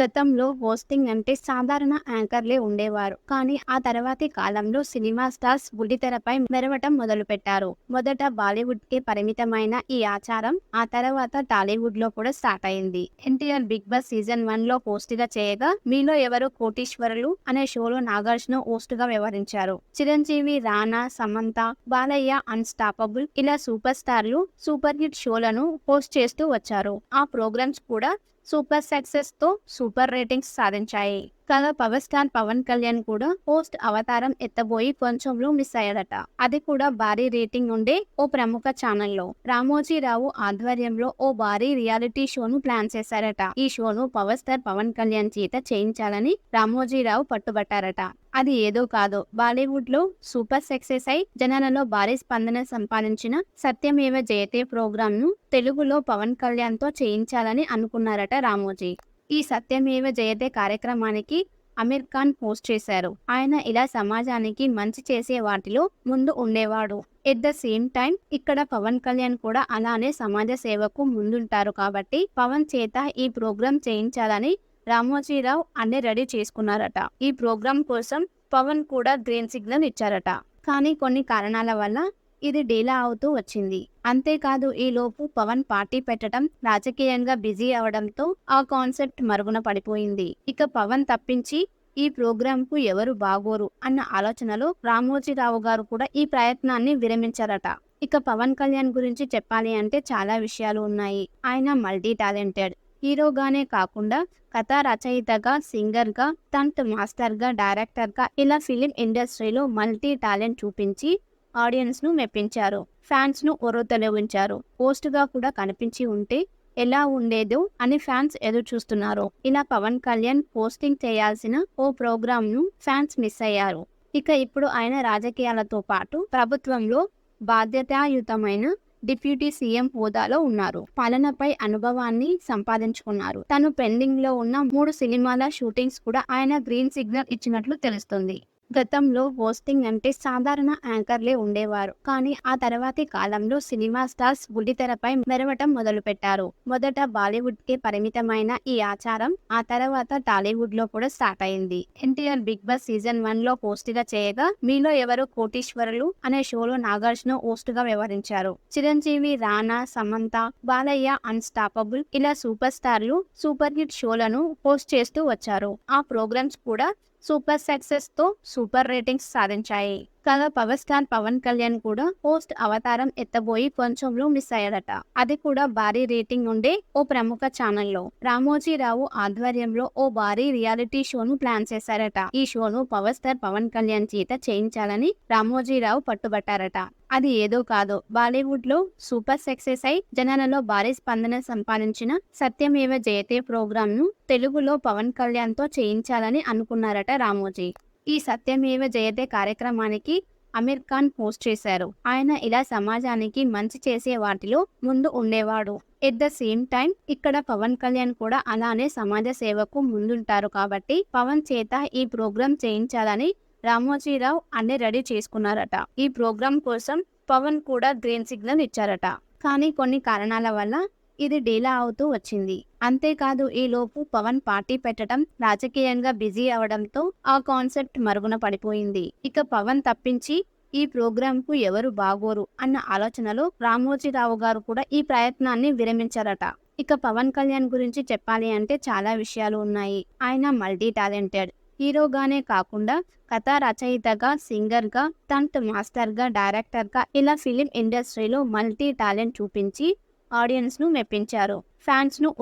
గతంలో హోస్టింగ్ అంటే సాధారణ యాంకర్లే ఉండేవారు. కానీ ఆ తర్వాతి కాలంలో సినిమా స్టార్స్ బుల్లితెరపై మెరవటం మొదలుపెట్టారు. మొదట బాలీవుడ్కి పరిమితమైన ఈ ఆచారం ఆ తర్వాత టాలీవుడ్లో కూడా స్టార్ట్ అయింది. ఎన్టీఆర్ బిగ్ బాస్ సీజన్ వన్లో హోస్ట్గా చేయగా మీలో ఎవరు కోటీశ్వరులు అనే షోలో నాగార్జున హోస్ట్గా వ్యవహరించారు. చిరంజీవి రానా సమంత బాలయ్య అన్స్టాపబుల్ ఇలా సూపర్ స్టార్లు సూపర్ హిట్ షోలను హోస్ట్ చేస్తూ వచ్చారు. ఆ ప్రోగ్రామ్స్ కూడా సూపర్ సక్సెస్తో సూపర్ రేటింగ్స్ సాధించాయి. కాగా పవర్ స్టార్ పవన్ కళ్యాణ్ కూడా పోస్ట్ అవతారం ఎత్తబోయి కొంచెంలో మిస్ అయ్యాడట. అది కూడా భారీ రేటింగ్ ఉండే ఓ ప్రముఖ ఛానల్లో. రామోజీరావు ఆధ్వర్యంలో ఓ భారీ రియాలిటీ షోను ప్లాన్ చేశారట. ఈ షోను పవర్ స్టార్ పవన్ కళ్యాణ్ చేత చేయించాలని రామోజీరావు పట్టుబట్టారట. అది ఏదో కాదు బాలీవుడ్లో సూపర్ సక్సెస్ అయి జనాలలో భారీ స్పందన సంపాదించిన సత్యమేవ జయతే ప్రోగ్రామ్ను తెలుగులో పవన్ కళ్యాణ్తో చేయించాలని అనుకున్నారట రామోజీ. ఈ సత్యమేవ జయతే కార్యక్రమానికి అమీర్ ఖాన్ పోస్ట్ చేశారు. ఆయన ఇలా సమాజానికి మంచి చేసే వాటిలో ముందు ఉండేవాడు. ఎట్ ద సేమ్ టైం ఇక్కడ పవన్ కళ్యాణ్ కూడా అలానే సమాజ సేవకు ముందుంటారు కాబట్టి పవన్ చేత ఈ ప్రోగ్రాం చేయించాలని రామోజీరావు అన్ని రెడీ చేసుకున్నారట. ఈ ప్రోగ్రాం కోసం పవన్ కూడా గ్రీన్ సిగ్నల్ ఇచ్చారట. కానీ కొన్ని కారణాల వల్ల ఇది డీలా అవుతూ వచ్చింది. అంతేకాదు ఈలోపు పవన్ పార్టీ పెట్టడం రాజకీయంగా బిజీ అవడంతో ఆ కాన్సెప్ట్ మరుగున పడిపోయింది. ఇక పవన్ తప్పించి ఈ ప్రోగ్రాంకు ఎవరు బాగోరు అన్న ఆలోచనలో రామోజీరావు గారు కూడా ఈ ప్రయత్నాన్ని విరమించారట. ఇక పవన్ కళ్యాణ్ గురించి చెప్పాలి అంటే చాలా విషయాలు ఉన్నాయి. ఆయన మల్టీ టాలెంటెడ్ హీరోగానే కాకుండా కథా రచయితగా సింగర్గా తంట్ మాస్టర్గా డైరెక్టర్గా ఇలా ఫిలిం ఇండస్ట్రీలో మల్టీ టాలెంట్ చూపించి ఆడియన్స్ను మెప్పించారు. ఫ్యాన్స్ను ను ఒరొతలవించారు. పోస్ట్గా కూడా కనిపించి ఉంటే ఎలా ఉండేదో అని ఫ్యాన్స్ ఎదురు చూస్తున్నారు ఇలా పవన్ కళ్యాణ్ పోస్టింగ్ చేయాల్సిన ఓ ప్రోగ్రామ్ను ఫ్యాన్స్ మిస్ అయ్యారు. ఇక ఇప్పుడు ఆయన రాజకీయాలతో పాటు ప్రభుత్వంలో బాధ్యతాయుతమైన డిప్యూటీ సీఎం హోదాలో ఉన్నారు. పాలనపై అనుభవాన్ని సంపాదించుకున్నారు. తను పెండింగ్లో ఉన్న మూడు సినిమాల షూటింగ్స్ కూడా ఆయన గ్రీన్ సిగ్నల్ ఇచ్చినట్లు తెలుస్తుంది. గతంలో హోస్టింగ్ అంటే సాధారణ యాంకర్లే ఉండేవారు. కానీ ఆ తర్వాతి కాలంలో సినిమా స్టార్స్ బుల్లితెరపై మెరవటం మొదలుపెట్టారు. మొదట బాలీవుడ్కి పరిమితమైన ఈ ఆచారం ఆ తర్వాత టాలీవుడ్లో కూడా స్టార్ట్ అయింది. ఎన్టీఆర్ బిగ్ బాస్ సీజన్ వన్లో హోస్ట్గా చేయగా మీలో ఎవరు కోటీశ్వరులు అనే షోలో నాగార్జున హోస్ట్గా వ్యవహరించారు. చిరంజీవి రానా సమంత బాలయ్య అన్స్టాపబుల్ ఇలా సూపర్ స్టార్లు సూపర్ హిట్ షోలను హోస్ట్ చేస్తూ వచ్చారు. ఆ ప్రోగ్రామ్స్ కూడా సూపర్ సక్సెస్తో సూపర్ రేటింగ్స్ సాధించాయి. కాగా పవర్ స్టార్ పవన్ కళ్యాణ్ కూడా పోస్ట్ అవతారం ఎత్తబోయి కొంచెంలో మిస్ అయ్యాడట. అది కూడా భారీ రేటింగ్ ఉండే ఓ ప్రముఖ ఛానల్లో. రామోజీరావు ఆధ్వర్యంలో ఓ భారీ రియాలిటీ షోను ప్లాన్ చేశారట. ఈ షోను పవర్ స్టార్ పవన్ కళ్యాణ్ చేత చేయించాలని రామోజీరావు పట్టుబట్టారట. అది ఏదో కాదు. బాలీవుడ్లో సూపర్ సక్సెస్ అయి జనాలలో భారీ స్పందన సంపాదించిన సత్యమేవ జయతే ప్రోగ్రామ్ను తెలుగులో పవన్ కళ్యాణ్తో చేయించాలని అనుకున్నారట రామోజీ. ఈ సత్యమేవ జయతే కార్యక్రమానికి అమీర్ ఖాన్ పోస్ట్ చేశారు. ఆయన ఇలా సమాజానికి మంచి చేసే వాటిలో ముందు ఉండేవాడు. ఎట్ ద సేమ్ టైం ఇక్కడ పవన్ కళ్యాణ్ కూడా అలానే సమాజ సేవకు ముందుంటారు కాబట్టి పవన్ చేత ఈ ప్రోగ్రాం చేయించాలని రామోజీరావు అన్ని రెడీ చేసుకున్నారట. ఈ ప్రోగ్రాం కోసం పవన్ కూడా గ్రీన్ సిగ్నల్ ఇచ్చారట. కానీ కొన్ని కారణాల వల్ల ఇది డీలా అవుతూ వచ్చింది. అంతేకాదు ఈలోపు పవన్ పార్టీ పెట్టడం రాజకీయంగా బిజీ అవడంతో ఆ కాన్సెప్ట్ మరుగున పడిపోయింది. ఇక పవన్ తప్పించి ఈ ప్రోగ్రామ్కు ఎవరు బాగోరు అన్న ఆలోచనలో రామోజీరావు గారు కూడా ఈ ప్రయత్నాన్ని విరమించారట. ఇక పవన్ కళ్యాణ్ గురించి చెప్పాలి అంటే చాలా విషయాలు ఉన్నాయి. ఆయన మల్టీ టాలెంటెడ్ హీరోగానే కాకుండా కథా రచయితగా సింగర్గా తంట్ మాస్టర్గా డైరెక్టర్గా ఇలా ఫిలిం ఇండస్ట్రీలో మల్టీ టాలెంట్ చూపించి ఆడియన్స్ను మెప్పించారు. ఫ్యాన్స్ను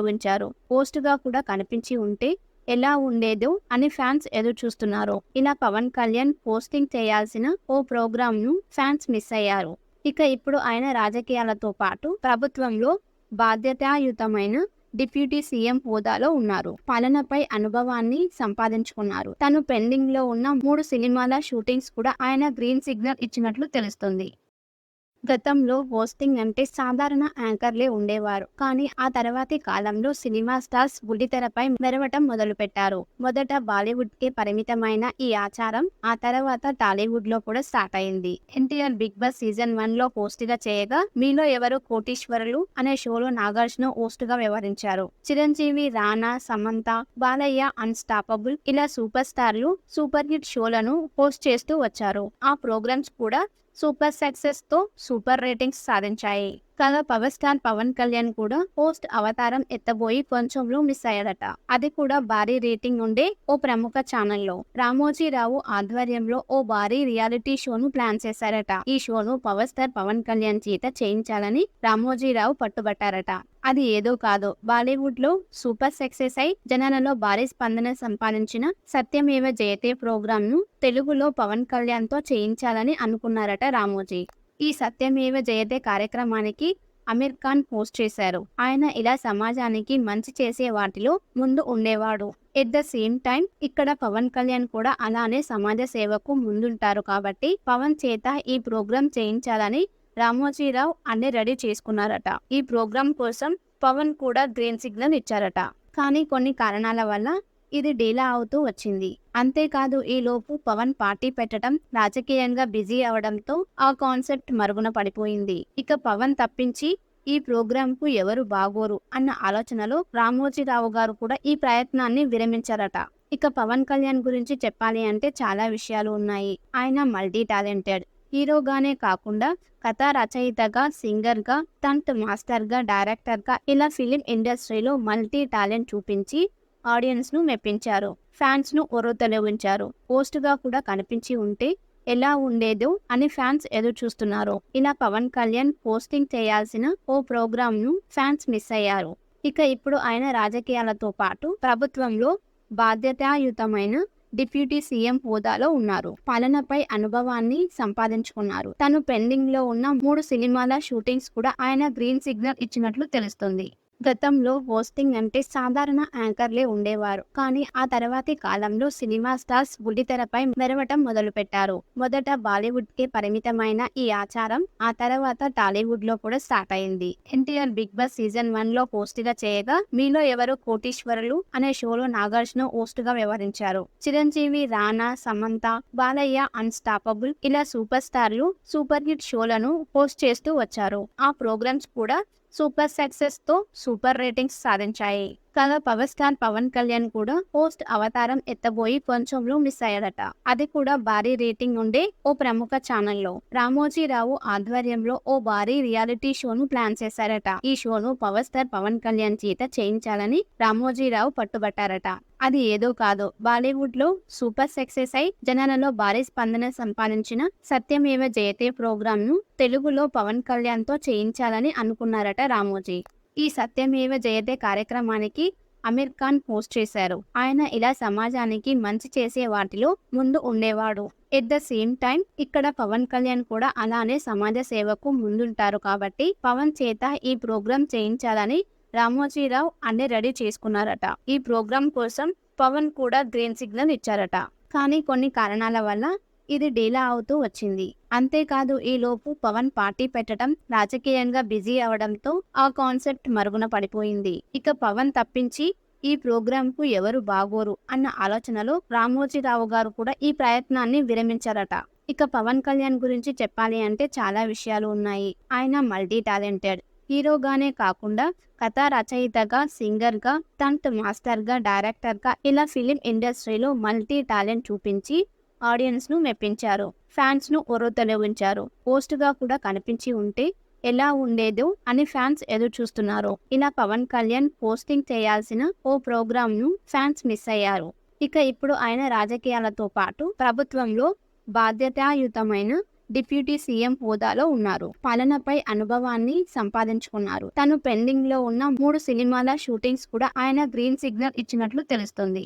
ఉంచారు పోస్ట్గా కూడా కనిపించి ఉంటే ఎలా ఉండేదో అని ఫ్యాన్స్ ఎదురు చూస్తున్నారు ఇలా పవన్ కళ్యాణ్ పోస్టింగ్ చేయాల్సిన ఓ ప్రోగ్రామ్ను ఫ్యాన్స్ మిస్ అయ్యారు. ఇక ఇప్పుడు ఆయన రాజకీయాలతో పాటు ప్రభుత్వంలో బాధ్యతాయుతమైన డిప్యూటీ సీఎం హోదాలో ఉన్నారు. పాలనపై అనుభవాన్ని సంపాదించుకున్నారు. తను పెండింగ్లో ఉన్న మూడు సినిమాల షూటింగ్స్ కూడా ఆయన గ్రీన్ సిగ్నల్ ఇచ్చినట్లు తెలుస్తుంది. గతంలో హోస్టింగ్ అంటే సాధారణ యాంకర్లే ఉండేవారు. కానీ ఆ తర్వాతి కాలంలో సినిమా స్టార్స్ బుల్లితెరపై మెరవటం మొదలుపెట్టారు. మొదట బాలీవుడ్ కే పరిమితమైన ఈ ఆచారం ఆ తర్వాత టాలీవుడ్లో కూడా స్టార్ట్ అయింది. ఎన్టీఆర్ బిగ్ బాస్ సీజన్ వన్లో హోస్ట్గా చేయగా మీలో ఎవరు కోటీశ్వరులు అనే షోలో నాగార్జున హోస్ట్గా వ్యవహరించారు. చిరంజీవి రానా సమంత బాలయ్య అన్స్టాపబుల్ ఇలా సూపర్ స్టార్లు సూపర్ హిట్ షోలను హోస్ట్ చేస్తూ వచ్చారు. ఆ ప్రోగ్రామ్స్ కూడా సూపర్ సక్సెస్తో సూపర్ రేటింగ్స్ సాధించాయి. కాగా పవర్ స్టార్ పవన్ కళ్యాణ్ కూడా పోస్ట్ అవతారం ఎత్తబోయి కొంచెంలో మిస్ అయ్యాడట. అది కూడా భారీ రేటింగ్ ఉండే ఓ ప్రముఖ ఛానల్లో. రామోజీరావు ఆధ్వర్యంలో ఓ భారీ రియాలిటీ షోను ప్లాన్ చేశారట. ఈ షోను పవర్ స్టార్ పవన్ కళ్యాణ్ చేత చేయించాలని రామోజీరావు పట్టుబట్టారట. అది ఏదో కాదు. బాలీవుడ్లో సూపర్ సక్సెస్ అయి జనాలలో భారీ స్పందన సంపాదించిన సత్యమేవ జయతే ప్రోగ్రామ్ను తెలుగులో పవన్ కళ్యాణ్తో చేయించాలని అనుకున్నారట రామోజీ. ఈ సత్యమేవ జయతే కార్యక్రమానికి అమీర్ ఖాన్ పోస్ట్ చేశారు. ఆయన ఇలా సమాజానికి మంచి చేసే వాటిలో ముందు ఉండేవాడు. ఎట్ ద సేమ్ టైం ఇక్కడ పవన్ కళ్యాణ్ కూడా అలానే సమాజ సేవకు ముందుంటారు కాబట్టి పవన్ చేత ఈ ప్రోగ్రాం చేయించాలని రామోజీరావు అన్ని రెడీ చేసుకున్నారట. ఈ ప్రోగ్రాం కోసం పవన్ కూడా గ్రీన్ సిగ్నల్ ఇచ్చారట. కానీ కొన్ని కారణాల వల్ల ఇది డీలా అవుతూ వచ్చింది. అంతేకాదు ఈలోపు పవన్ పార్టీ పెట్టడం రాజకీయంగా బిజీ అవడంతో ఆ కాన్సెప్ట్ మరుగున పడిపోయింది. ఇక పవన్ తప్పించి ఈ ప్రోగ్రాంకు ఎవరు బాగోరు అన్న ఆలోచనలో రామోజీరావు గారు కూడా ఈ ప్రయత్నాన్ని విరమించారట. ఇక పవన్ కళ్యాణ్ గురించి చెప్పాలి అంటే చాలా విషయాలు ఉన్నాయి. ఆయన మల్టీ టాలెంటెడ్ హీరోగానే కాకుండా కథా రచయితగా సింగర్గా తంట్ మాస్టర్గా డైరెక్టర్గా ఇలా ఫిలిం ఇండస్ట్రీలో మల్టీ టాలెంట్ చూపించి ఆడియన్స్ను మెప్పించారు. ఫ్యాన్స్ను ను ఉంచారు పోస్ట్గా కూడా కనిపించి ఉంటే ఎలా ఉండేదో అని ఫ్యాన్స్ ఎదురు చూస్తున్నారు ఇలా పవన్ కళ్యాణ్ పోస్టింగ్ చేయాల్సిన ఓ ప్రోగ్రామ్ను ఫ్యాన్స్ మిస్ అయ్యారు. ఇక ఇప్పుడు ఆయన రాజకీయాలతో పాటు ప్రభుత్వంలో బాధ్యతాయుతమైన డిప్యూటీ సీఎం హోదాలో ఉన్నారు. పాలనపై అనుభవాన్ని సంపాదించుకున్నారు. తను పెండింగ్లో ఉన్న మూడు సినిమాల షూటింగ్స్ కూడా ఆయన గ్రీన్ సిగ్నల్ ఇచ్చినట్లు తెలుస్తుంది. గతంలో హోస్టింగ్ అంటే సాధారణ యాంకర్లే ఉండేవారు. కానీ ఆ తర్వాతి కాలంలో సినిమా స్టార్స్ బుల్లితెరపై మెరవటం మొదలుపెట్టారు. మొదట బాలీవుడ్కి పరిమితమైన ఈ ఆచారం ఆ తర్వాత టాలీవుడ్లో కూడా స్టార్ట్ అయింది. ఎన్టీఆర్ బిగ్ బాస్ సీజన్ వన్లో హోస్ట్గా చేయగా మీలో ఎవరు కోటీశ్వరులు అనే షోలో నాగార్జున హోస్ట్గా వ్యవహరించారు. చిరంజీవి రానా సమంత బాలయ్య అన్స్టాపబుల్ ఇలా సూపర్ స్టార్లు సూపర్ హిట్ షోలను హోస్ట్ చేస్తూ వచ్చారు. ఆ ప్రోగ్రామ్స్ కూడా సూపర్ సక్సెస్తో సూపర్ రేటింగ్స్ సాధించాయి. కాగా పవర్ స్టార్ పవన్ కళ్యాణ్ కూడా పోస్ట్ అవతారం ఎత్తబోయి కొంచెంలో మిస్ అయ్యాడట. అది కూడా భారీ రేటింగ్ ఉండే ఓ ప్రముఖ ఛానల్లో. రామోజీరావు ఆధ్వర్యంలో ఓ భారీ రియాలిటీ షోను ప్లాన్ చేశారట. ఈ షోను పవర్ స్టార్ పవన్ కళ్యాణ్ చేత చేయించాలని రామోజీరావు పట్టుబట్టారట. అది ఏదో కాదు. బాలీవుడ్లో సూపర్ సక్సెస్ అయి జనాలలో భారీ స్పందన సంపాదించిన సత్యమేవ జయతే ప్రోగ్రామ్ను తెలుగులో పవన్ కళ్యాణ్తో చేయించాలని అనుకున్నారట రామోజీ. ఈ సత్యమేవ జయతే కార్యక్రమానికి అమీర్ ఖాన్ పోస్ట్ చేశారు. ఆయన ఇలా సమాజానికి మంచి చేసే వాటిలో ముందు ఉండేవాడు. ఎట్ ద సేమ్ టైం ఇక్కడ పవన్ కళ్యాణ్ కూడా అలానే సమాజ సేవకు ముందుంటారు కాబట్టి పవన్ చేత ఈ ప్రోగ్రాం చేయించాలని రామోజీరావు అన్ని రెడీ చేసుకున్నారట. ఈ ప్రోగ్రాం కోసం పవన్ కూడా గ్రీన్ సిగ్నల్ ఇచ్చారట. కానీ కొన్ని కారణాల వల్ల ఇది డీలా అవుతూ వచ్చింది. అంతేకాదు ఈలోపు పవన్ పార్టీ పెట్టడం రాజకీయంగా బిజీ అవడంతో ఆ కాన్సెప్ట్ మరుగున పడిపోయింది. ఇక పవన్ తప్పించి ఈ ప్రోగ్రాం కు ఎవరు బాగోరు అన్న ఆలోచనలో రామోజీరావు గారు కూడా ఈ ప్రయత్నాన్ని విరమించారట. ఇక పవన్ కళ్యాణ్ గురించి చెప్పాలి అంటే చాలా విషయాలు ఉన్నాయి. ఆయన మల్టీ టాలెంటెడ్ హీరోగానే కాకుండా కథా రచయితగా సింగర్గా తంట్ మాస్టర్గా డైరెక్టర్గా ఇలా ఫిలిం ఇండస్ట్రీలో మల్టీ టాలెంట్ చూపించి ఆడియన్స్ను మెప్పించారు. ఫ్యాన్స్ను ఒర్రతొలగించారు పోస్ట్గా కూడా కనిపించి ఉంటే ఎలా ఉండేదో అని ఫ్యాన్స్ ఎదురు చూస్తున్నారు ఇలా పవన్ కళ్యాణ్ పోస్టింగ్ చేయాల్సిన ఓ ప్రోగ్రామ్ను ఫ్యాన్స్ మిస్ అయ్యారు. ఇక ఇప్పుడు ఆయన రాజకీయాలతో పాటు ప్రభుత్వంలో బాధ్యతాయుతమైన డిప్యూటీ సీఎం హోదాలో ఉన్నారు. పాలనపై అనుభవాన్ని సంపాదించుకున్నారు. తను పెండింగ్లో ఉన్న మూడు సినిమాల షూటింగ్స్ కూడా ఆయన గ్రీన్ సిగ్నల్ ఇచ్చినట్లు తెలుస్తుంది.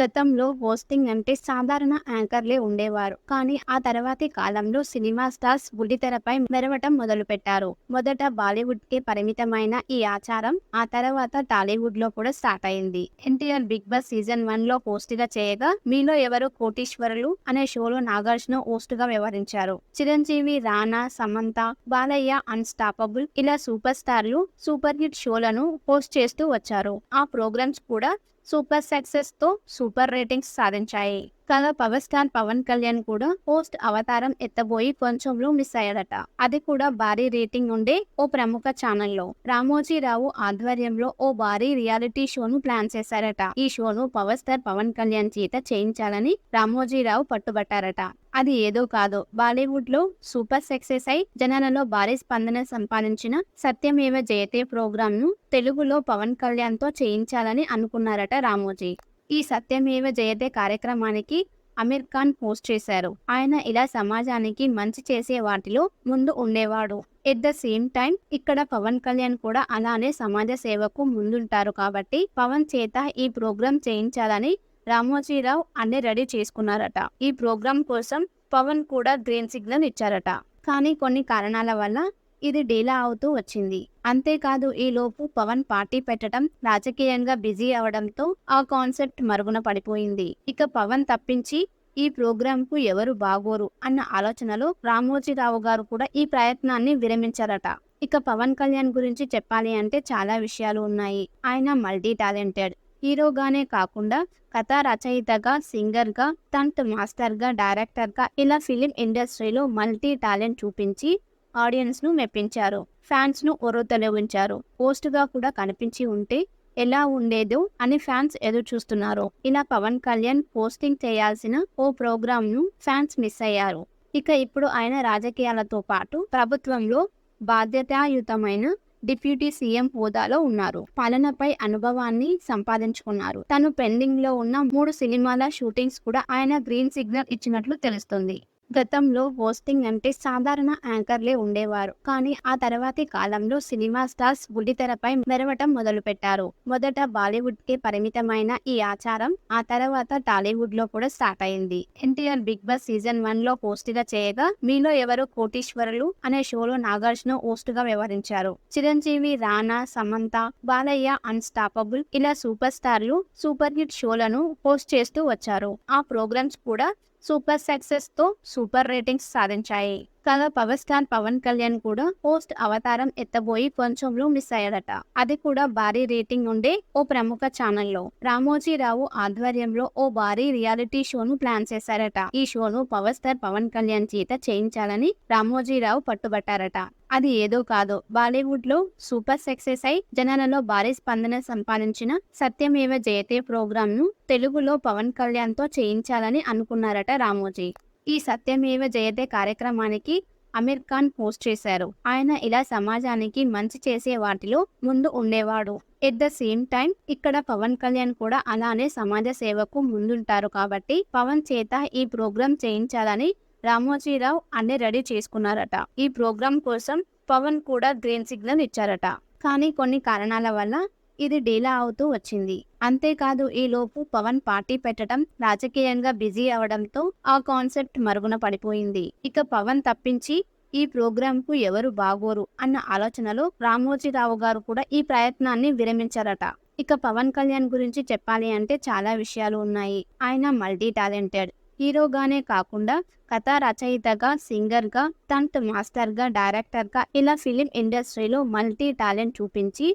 గతంలో హోస్టింగ్ అంటే సాధారణ యాంకర్లే ఉండేవారు. కానీ ఆ తర్వాతి కాలంలో సినిమా స్టార్స్ బుల్లితెరపై మెరవటం మొదలుపెట్టారు. మొదట బాలీవుడ్కి పరిమితమైన ఈ ఆచారం ఆ తర్వాత టాలీవుడ్లో కూడా స్టార్ట్ అయింది. ఎన్టీఆర్ బిగ్ బాస్ సీజన్ వన్లో హోస్ట్గా చేయగా మీలో ఎవరు కోటీశ్వరులు అనే షోలో నాగార్జున హోస్ట్గా వ్యవహరించారు. చిరంజీవి రానా సమంత బాలయ్య అన్స్టాపబుల్ ఇలా సూపర్ స్టార్లు సూపర్ హిట్ షోలను హోస్ట్ చేస్తూ వచ్చారు. ఆ ప్రోగ్రామ్స్ కూడా సూపర్ సక్సెస్తో సూపర్ రేటింగ్స్ సాధించాయి. కాగా పవర్ స్టార్ పవన్ కళ్యాణ్ కూడా పోస్ట్ అవతారం ఎత్తబోయి కొంచెంలో మిస్ అయ్యాడట. అది కూడా భారీ రేటింగ్ ఉండే ఓ ప్రముఖ ఛానల్లో. రామోజీరావు ఆధ్వర్యంలో ఓ భారీ రియాలిటీ షోను ప్లాన్ చేశారట. ఈ షోను పవర్ స్టార్ పవన్ కళ్యాణ్ చేత చేయించాలని రామోజీరావు పట్టుబట్టారట. అది ఏదో కాదు. బాలీవుడ్లో సూపర్ సక్సెస్ అయి జనాలలో భారీ స్పందన సంపాదించిన సత్యమేవ జయతే ప్రోగ్రామ్ను తెలుగులో పవన్ కళ్యాణ్తో చేయించాలని అనుకున్నారట రామోజీ. ఈ సత్యమేవ జయతే కార్యక్రమానికి అమీర్ ఖాన్ హోస్ట్ చేశారు. ఆయన ఇలా సమాజానికి మంచి చేసే వాటిలో ముందు ఉండేవాడు. ఎట్ ద సేమ్ టైం ఇక్కడ పవన్ కళ్యాణ్ కూడా అలానే సమాజ సేవకు ముందుంటారు కాబట్టి పవన్ చేత ఈ ప్రోగ్రాం చేయించాలని రామోజీరావు అన్ని రెడీ చేసుకున్నారట. ఈ ప్రోగ్రాం కోసం పవన్ కూడా గ్రీన్ సిగ్నల్ ఇచ్చారట. కానీ కొన్ని కారణాల వల్ల ఇది డీలా అవుతూ వచ్చింది. అంతేకాదు ఈలోపు పవన్ పార్టీ పెట్టడం రాజకీయంగా బిజీ అవడంతో ఆ కాన్సెప్ట్ మరుగున పడిపోయింది. ఇక పవన్ తప్పించి ఈ ప్రోగ్రాంకు ఎవరు బాగోరు అన్న ఆలోచనలో రామోజీరావు గారు కూడా ఈ ప్రయత్నాన్ని విరమించారట. ఇక పవన్ కళ్యాణ్ గురించి చెప్పాలి అంటే చాలా విషయాలు ఉన్నాయి. ఆయన మల్టీ టాలెంటెడ్ హీరోగానే కాకుండా కథా రచయితగా సింగర్గా తంట్ మాస్టర్గా డైరెక్టర్గా ఇలా ఫిలిం ఇండస్ట్రీలో మల్టీ టాలెంట్ చూపించి ఆడియన్స్ను మెప్పించారు. ఫ్యాన్స్ను ను ఉంచారు. పోస్ట్గా కూడా కనిపించి ఉంటే ఎలా ఉండేదో అని ఫ్యాన్స్ ఎదురు చూస్తున్నారు ఇలా పవన్ కళ్యాణ్ పోస్టింగ్ చేయాల్సిన ఓ ప్రోగ్రామ్ను ఫ్యాన్స్ మిస్ అయ్యారు. ఇక ఇప్పుడు ఆయన రాజకీయాలతో పాటు ప్రభుత్వంలో బాధ్యతాయుతమైన డిప్యూటీ సీఎం హోదాలో ఉన్నారు. పాలనపై అనుభవాన్ని సంపాదించుకున్నారు. తను పెండింగ్లో ఉన్న మూడు సినిమాల షూటింగ్స్ కూడా ఆయన గ్రీన్ సిగ్నల్ ఇచ్చినట్లు తెలుస్తుంది. గతంలో హోస్టింగ్ అంటే సాధారణ యాంకర్లే ఉండేవారు. కానీ ఆ తర్వాతి కాలంలో సినిమా స్టార్స్ బుల్లితెరపై మెరవటం మొదలుపెట్టారు. మొదట బాలీవుడ్కి పరిమితమైన ఈ ఆచారం ఆ తర్వాత టాలీవుడ్లో కూడా స్టార్ట్ అయింది. ఎన్టీఆర్ బిగ్ బాస్ సీజన్ వన్లో హోస్ట్గా చేయగా మీలో ఎవరు కోటీశ్వరులు అనే షోలో నాగార్జున హోస్ట్గా వ్యవహరించారు. చిరంజీవి రానా సమంత బాలయ్య అన్స్టాపబుల్ ఇలా సూపర్ స్టార్లు సూపర్ హిట్ షోలను హోస్ట్ చేస్తూ వచ్చారు. ఆ ప్రోగ్రామ్స్ కూడా సూపర్ సక్సెస్తో సూపర్ రేటింగ్స్ సాధించాయి. కాగా పవర్ స్టార్ పవన్ కళ్యాణ్ కూడా పోస్ట్ అవతారం ఎత్తబోయి కొంచెంలో మిస్ అయ్యాడట. అది కూడా భారీ రేటింగ్ ఉండే ఓ ప్రముఖ ఛానల్లో. రామోజీరావు ఆధ్వర్యంలో ఓ భారీ రియాలిటీ షోను ప్లాన్ చేశారట. ఈ షోను పవర్ స్టార్ పవన్ కళ్యాణ్ చేత చేయించాలని రామోజీరావు పట్టుబట్టారట. అది ఏదో కాదు. బాలీవుడ్లో సూపర్ సక్సెస్ అయి జనాలలో భారీ స్పందన సంపాదించిన సత్యమేవ జయతే ప్రోగ్రామ్ను తెలుగులో పవన్ కళ్యాణ్తో చేయించాలని అనుకున్నారట రామోజీ. ఈ సత్యమేవ జయతే కార్యక్రమానికి అమీర్ ఖాన్ పోస్ట్ చేశారు. ఆయన ఇలా సమాజానికి మంచి చేసే వాటిలో ముందు ఉండేవాడు. ఎట్ ద సేమ్ టైం ఇక్కడ పవన్ కళ్యాణ్ కూడా అలానే సమాజ సేవకు ముందుంటారు కాబట్టి పవన్ చేత ఈ ప్రోగ్రాం చేయించాలని రామోజీరావు అన్ని రెడీ చేసుకున్నారట. ఈ ప్రోగ్రాం కోసం పవన్ కూడా గ్రీన్ సిగ్నల్ ఇచ్చారట. కానీ కొన్ని కారణాల వల్ల ఇది డీలా అవుతూ వచ్చింది. అంతేకాదు ఈలోపు పవన్ పార్టీ పెట్టడం రాజకీయంగా బిజీ అవడంతో ఆ కాన్సెప్ట్ మరుగున పడిపోయింది. ఇక పవన్ తప్పించి ఈ ప్రోగ్రామ్కు ఎవరు బాగోరు అన్న ఆలోచనలో రామోజీరావు గారు కూడా ఈ ప్రయత్నాన్ని విరమించారట. ఇక పవన్ కళ్యాణ్ గురించి చెప్పాలి అంటే చాలా విషయాలు ఉన్నాయి. ఆయన మల్టీ టాలెంటెడ్ హీరోగానే కాకుండా కథా రచయితగా సింగర్గా తంట్ మాస్టర్గా డైరెక్టర్గా ఇలా ఫిలిం ఇండస్ట్రీలో మల్టీ టాలెంట్ చూపించి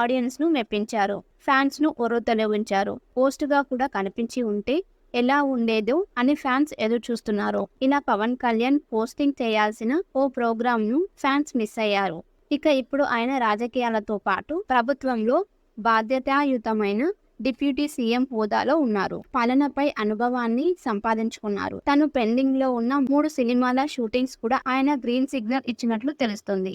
ఆడియన్స్ను మెప్పించారు. ఫ్యాన్స్ను ను పోస్ట్గా కూడా కనిపించి ఉంటే ఎలా ఉండేదో అని ఫ్యాన్స్ ఎదురు చూస్తున్నారు ఇలా పవన్ కళ్యాణ్ పోస్టింగ్ చేయాల్సిన ఓ ప్రోగ్రామ్ను ఫ్యాన్స్ మిస్ అయ్యారు. ఇక ఇప్పుడు ఆయన రాజకీయాలతో పాటు ప్రభుత్వంలో బాధ్యతాయుతమైన డిప్యూటీ సీఎం హోదాలో ఉన్నారు. పాలనపై అనుభవాన్ని సంపాదించుకున్నారు. తను పెండింగ్లో ఉన్న మూడు సినిమాల షూటింగ్స్ కూడా ఆయన గ్రీన్ సిగ్నల్ ఇచ్చినట్లు తెలుస్తుంది.